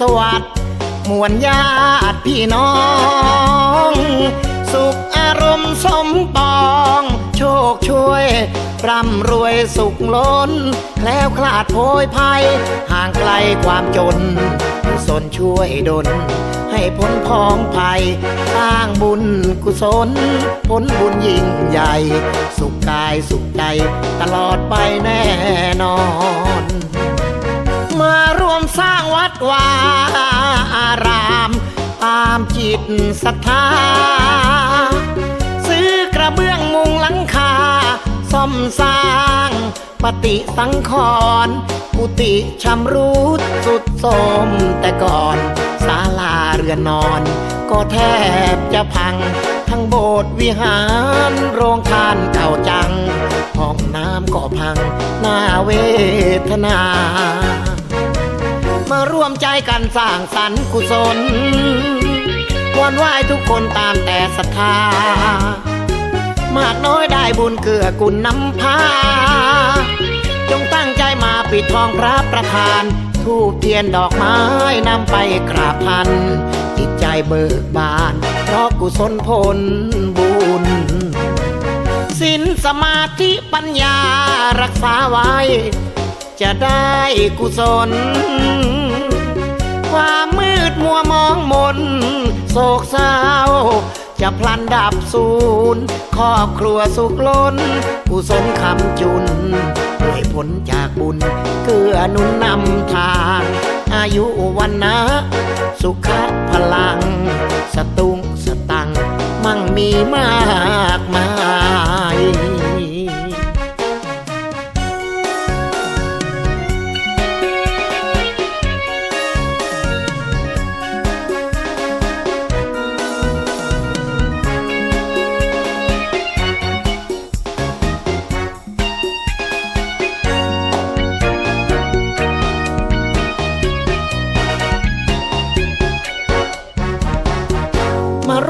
สวัสดิ์มวลญาติพี่น้อง สุขอารมณ์สมปอง โชคช่วย ร่ำรวยสุขล้น แคล้วคลาดโพยภัย ห่างไกลความจนกุศลช่วยดลให้พ้นพ้องภัยสร้างบุญกุศลผลบุญยิ่งใหญ่ สุขกายสุขใจ ตลอดไปแน่นอนารวมสร้างวัดวาอาราม ตามจิตศรัทธา ซื้อกระเบื้องมุงหลังคาซ่อมสร้างปฏิสังขรณ์กุฏิชำรุดสุดโทมแต่ก่อนศาลาเรือนนอน ก็แทบจะพัง ทั้งโบสถ์วิหารโรงทานเก่าจัง ห้องน้ำก็พัง หน่าเวทนา มาร่วมใจกันสร้างสรรค์กุศลวอนไหว้ทุกคนตามแต่ศรัทธา มากน้อยได้บุญเกื้อกุลนำพา จงตั้งใจมาปิดทองพระประธาน ทูบเทียนดอกไม้นำไปกราบท่านจิตใจเบิกบาน เพราะกุศลผลบุญศีลสมาธิปัญญารักษาไว้ จะได้กุศล ความมืดมัวมองมน โศกเศร้า จะพลันดับสูญครอบครัวสุขล้น กุศลคำจุนด้วยผลจากบุญเกื้อหนุนนำทาง อายุวันนะสุขพลัง สตุงสตัง มั่งมีมากมาย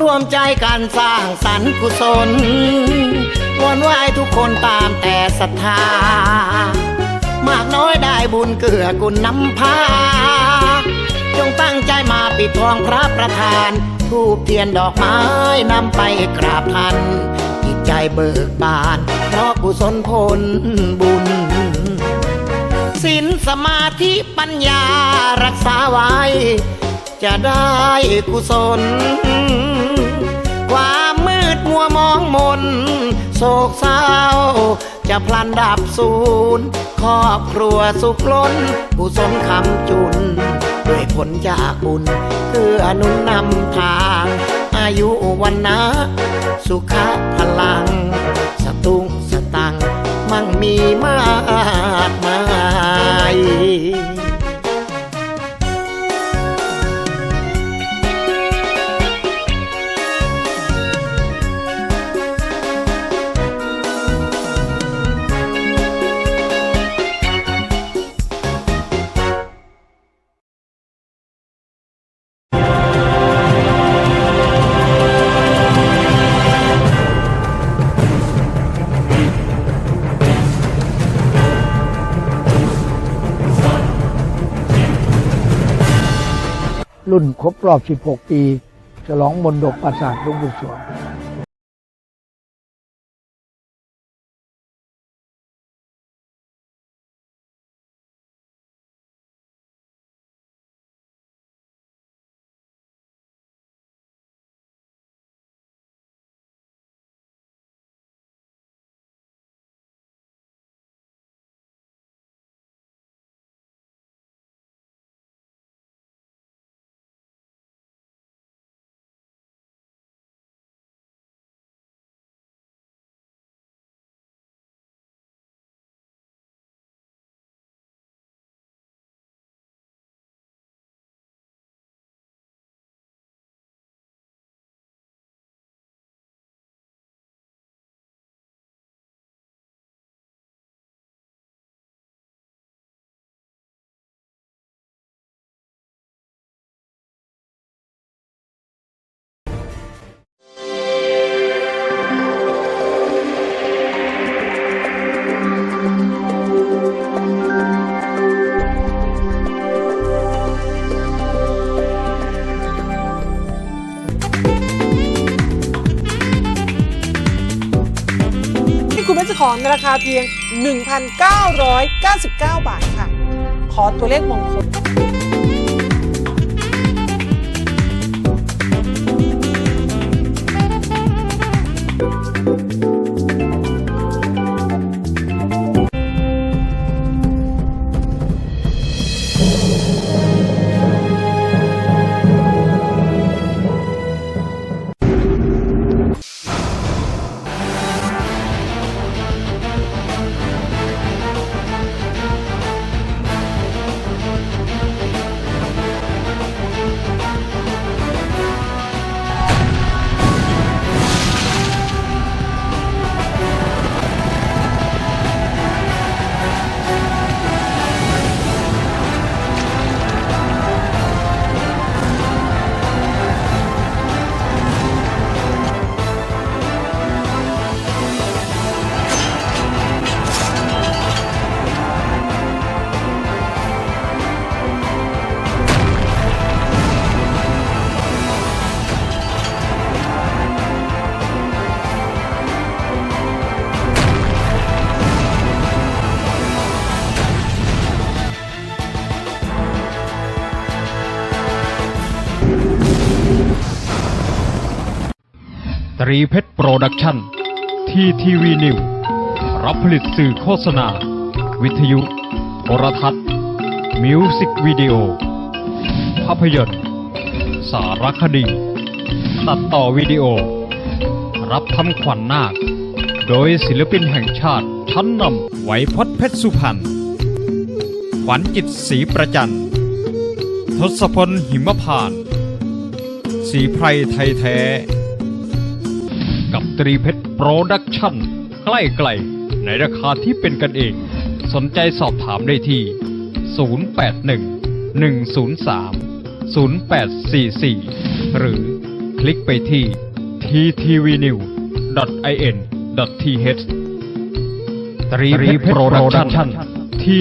ร่วมใจกันสร้างสรรค์กุศลวอนไหว้ทุกคนตามแต่ศรัทธามากน้อยได้บุญเกื้อกุลนำพา จงตั้งใจมาปิดทองพระประธาน ทูบเทียนดอกไม้นำไปกราบท่านจิตใจเบิกบาน เพราะกุศลผลบุญศีลสมาธิปัญญารักษาไว้ จะได้กุศลความ มองมนโศกเศร้า จะพลันดับสูญครอบครัวสุขล้นกุศลคำจุน ด้วยผลจากบุญคืออนุนำทาง อายุวันนะ สุขะพลัง สตุงสตัง มั่งมีมากมาย รุ่นครบรอบ 16 ปี ฉลองมนดกปราสาทหลวงปู่สวง ของในราคาเพียง 1,999 บาทค่ะ ขอตัวเลขมงคล รีเพชรโปรดักชั่น ทีทีวีนิว รับผลิตสื่อโฆษณา วิทยุ โทรทัศน์ มิวสิกวิดีโอ ภาพยนตร์ สารคดี ตัดต่อวิดีโอ รับทำขวัญนาค โดยศิลปินแห่งชาติชั้นนำไหวพจน์เพชรสุพรรณ ขวัญจิตศรีประจันทศพลหิมพาน สีไพรไทยแท้ กับตรีเพชรโปรดักชั่นใกล้ๆในราคาที่เป็นกันเอง สนใจสอบถามได้ที่ 081 103 0844 หรือคลิกไปที่ ttvnew.in.th ตรีเพชรโปรดักชั่นที่